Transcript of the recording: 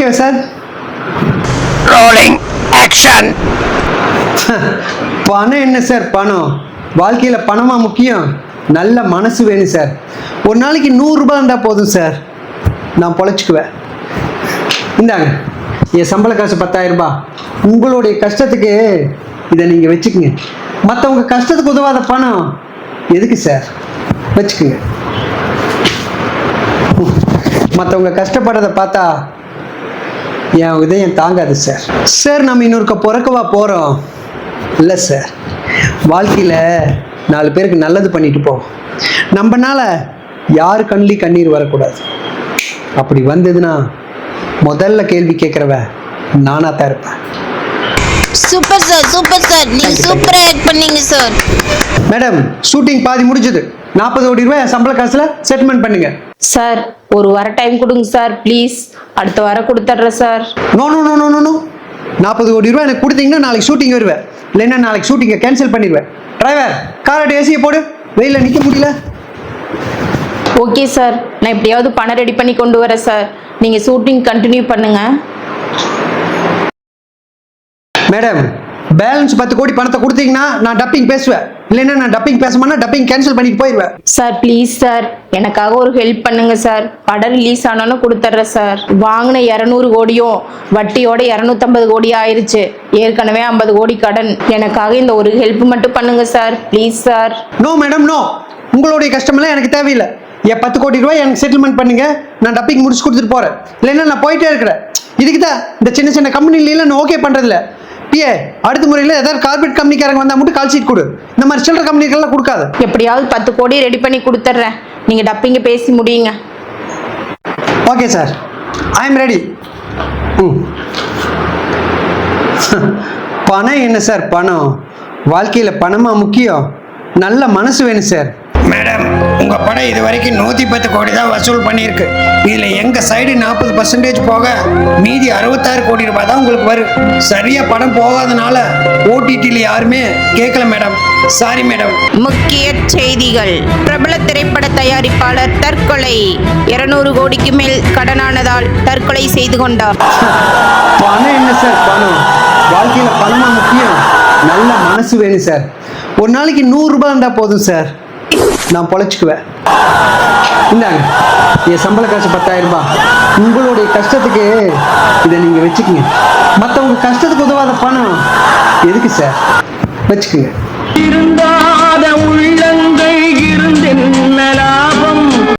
ஓகேவா sir. Rolling action பணம் என்ன சார் பணம்? வாழ்க்கையில் பணமா முக்கியம்? நல்ல மனசு வேணும் சார். ஒரு நாளைக்கு நூறுரூபா இருந்தால் போதும் சார். நான் பொழைச்சிக்குவேன். இந்தாங்க. என் சம்பள காசு பத்தாயிரம் ரூபாய். உங்களுடைய கஷ்டத்துக்கு இதை நீங்கள் வச்சுக்கோங்க. மற்றவங்க கஷ்டத்துக்கு உதவாத பணம். எதுக்கு சார்? வச்சுக்கோங்க. மற்றவங்க கஷ்டப்படுறதை பார்த்தா என் இதயம் தாங்காது சார் சார் நம்ம இன்னொருக்க பிறக்கவா போகிறோம் இல்லை சார் வாழ்க்கையில் நாலு பேருக்கு நல்லது பண்ணிட்டு போவோம். நம்மனால யார் கண்ணிலையும் கண்ணீர் வரக்கூடாது. அப்படி வந்ததுன்னா முதல்ல கேள்வி கேட்குறவ நானாக தான் இருப்பேன். சூப்பர் சார் சூப்பர் சார் நீங்க சூப்பரா ஆக்ட் பண்ணீங்க சார் மேடம் ஷூட்டிங் பாதி முடிஞ்சது. நாற்பது கோடி ரூபாய் என் சம்பள காசில் செட்டில்மெண்ட் பண்ணுங்க. சார் ஒரு வர டைம் கொடுங்க சார் ப்ளீஸ் அடுத்த வாரம் கொடுத்துட்றேன் sir no no no no no no நாற்பது கோடி ரூபாய் எனக்கு கொடுத்தீங்கன்னா நாளைக்கு ஷூட்டிங் வருவேன். இல்லைன்னா நாளைக்கு ஷூட்டிங்கை கேன்சல் பண்ணிடுவேன். டிரைவர் காரோட ஏசியை போடு. வெயிலில் நிற்க முடியல. ஓகே சார் நான் எப்படியாவது பணம் ரெடி பண்ணி கொண்டு வரேன் சார் நீங்கள் ஷூட்டிங் கண்டினியூ பண்ணுங்க. மேடம் பேலன்ஸ் பத்து கோடி பணத்தை கொடுத்தீங்கன்னா நான் டப்பிங் பேசுவேன். இல்லைன்னா நான் டப்பிங் பேச மாட்டேன் டப்பிங் கேன்சல் பண்ணிட்டு போயிடுவேன் சார் ப்ளீஸ் சார் எனக்காக ஒரு ஹெல்ப் பண்ணுங்க சார் படம் ரிலீஸ் ஆனாலும் கொடுத்துட்றேன் சார் வாங்கின இரநூறு கோடியும் வட்டியோட இரநூத்தம்பது கோடி ஆயிருச்சு. ஏற்கனவே ஐம்பது கோடி கடன். எனக்காக இந்த ஒரு ஹெல்ப் மட்டும் பண்ணுங்க sir please sir no madam no உங்களுடைய கஷ்டமெல்லாம் எனக்கு தேவையில்லை. என் பத்து கோடி ரூபாய் எனக்கு செட்டில்மெண்ட் பண்ணுங்க. நான் டப்பிங் முடிச்சு கொடுத்துட்டு போறேன். இல்லைன்னா நான் போயிட்டே இருக்கிறேன். இதுக்கு தான் இந்த சின்ன சின்ன கம்பெனிலாம் நான் ஓகே பண்றதில்ல. பிஏ அடுத்த முறையில் ஏதாவது கார்பரேட் கம்பெனிக்காரங்க வந்தால் மட்டும் கால் ஷீட் கொடு. இந்த மாதிரி சில்லற கம்பெனிக்கெல்லாம் கொடுக்காது. எப்படியாவது பத்து கோடி ரெடி பண்ணி கொடுத்துட்றேன். நீங்கள் டப்பிங்க பேசி முடியுங்க. Okay sir I am ready ம். பணம் என்ன சார் பணம். வாழ்க்கையில் பணமா முக்கியம்? நல்ல மனசு வேணும் சார் மேடம் உங்க படம் இது வரைக்கும் நூத்தி பத்து கோடி தான் வசூல் பண்ணியிருக்கு. இதுல எங்க சைடு நாற்பது பர்சன்டேஜ் போக மீதி அறுபத்தாறு கோடி ரூபாய் தான் உங்களுக்கு வரும். சரியா படம் போகாதனால ஓடிடியில் யாருமே கேட்கல மேடம். Sorry madam. முக்கிய செய்திகள். பிரபல திரைப்பட தயாரிப்பாளர் தற்கொலை. இருநூறு கோடிக்கு மேல் கடனானதால் தற்கொலை செய்து கொண்டார். பணம் என்ன சார் பணம்? வாழ்க்கையில் பணமா முக்கியம்? நல்ல மனசு வேணும் சார். ஒரு நாளைக்கு நூறுரூபா இருந்தால் போதும் சார். நான் பொழைச்சிக்குவேன். இந்தாங்க என் சம்பள காசு பத்தாயிரம் ரூபாய். உங்களுடைய கஷ்டத்துக்கு இதை நீங்கள் வச்சுக்கோங்க. மற்றவங்க கஷ்டத்துக்கு உதவாத பணம் எதுக்கு சார்? வச்சுக்கோங்க. இருந்தாத உள்ளங்கள் இருந்தென்னலாம்